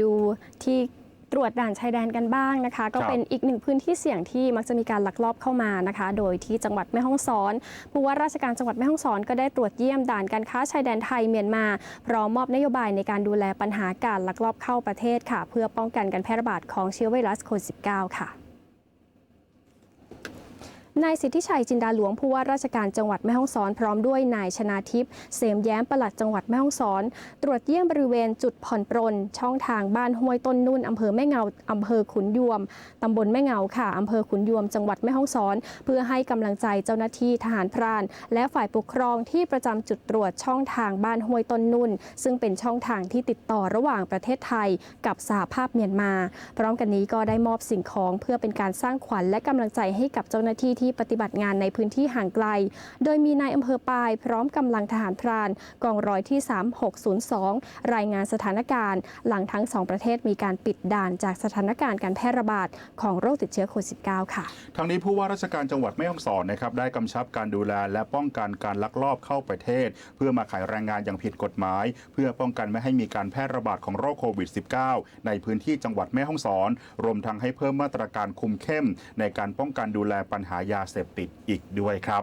ดูที่ตรวจด่านชายแดนกันบ้างนะคะ ก็ครับเป็นอีกหนึ่งพื้นที่เสี่ยงที่มักจะมีการลักลอบเข้ามานะคะ โดยที่จังหวัดแม่ฮ่องสอนผู้ว่าราชการจังหวัดแม่ฮ่องสอนก็ได้ตรวจเยี่ยมด่านการค้าชายแดนไทยเมียนมาพร้อมมอบนโยบายในการดูแลปัญหาการลักลอบเข้าประเทศค่ะ เพื่อป้องกันการแพร่ระบาดของเชื้อไวรัสโควิด -19 ค่ะ นายสิทธิชัยจินดาหลวงผู้ว่าราชการจังหวัดแม่ฮ่องสอนพร้อมด้วยนายชนาทิพย์เสมแย้มปลัดจังหวัดแม่ฮ่องสอน ตรวจเยี่ยมบริเวณจุดผ่อนปรน ช่องทางบ้านห้วยต้นนุ่นอำเภอแม่เงาอำเภอขุนยวมตำบลแม่เงาค่ะอำเภอขุนยวมจังหวัดแม่ฮ่องสอน เพื่อให้กำลังใจเจ้าหน้าที่ทหารพราน และฝ่ายปกครองที่ประจำจุดตรวจช่องทางบ้านห้วยต้นนุ่น ซึ่งเป็นช่องทางที่ติดต่อระหว่างประเทศไทย กับสหภาพเมียนมา พร้อมกันนี้ก็ได้มอบสิ่งของเพื่อเป็นการสร้างขวัญและกำลังใจให้กับเจ้าหน้าที่ที่ปฏิบัติงานในพื้นที่ห่างไกล โดยมีนายอำเภอปายพร้อมกำลังทหารพราน กองร้อยที่ 3602 รายงานสถานการณ์ หลังทั้งสองประเทศมีการปิดด่านจากสถานการณ์การแพร่ระบาดของโรคติดเชื้อโควิด -19 ค่ะ ทางนี้ผู้ว่าราชการจังหวัดแม่ฮ่องสอนนะครับได้กำชับการดูแลและป้องกันการลักลอบเข้าประเทศ เพื่อมาขายแรงงานอย่างผิดกฎหมาย เพื่อป้องกันไม่ให้มีการแพร่ระบาดของโรคโควิด -19 ในพื้นที่จังหวัดแม่ฮ่องสอน รวมทั้งให้เพิ่มมาตรการคุมเข้ม ในการป้องกันดูแลปัญหาายาเสพติดอีกด้วยครับ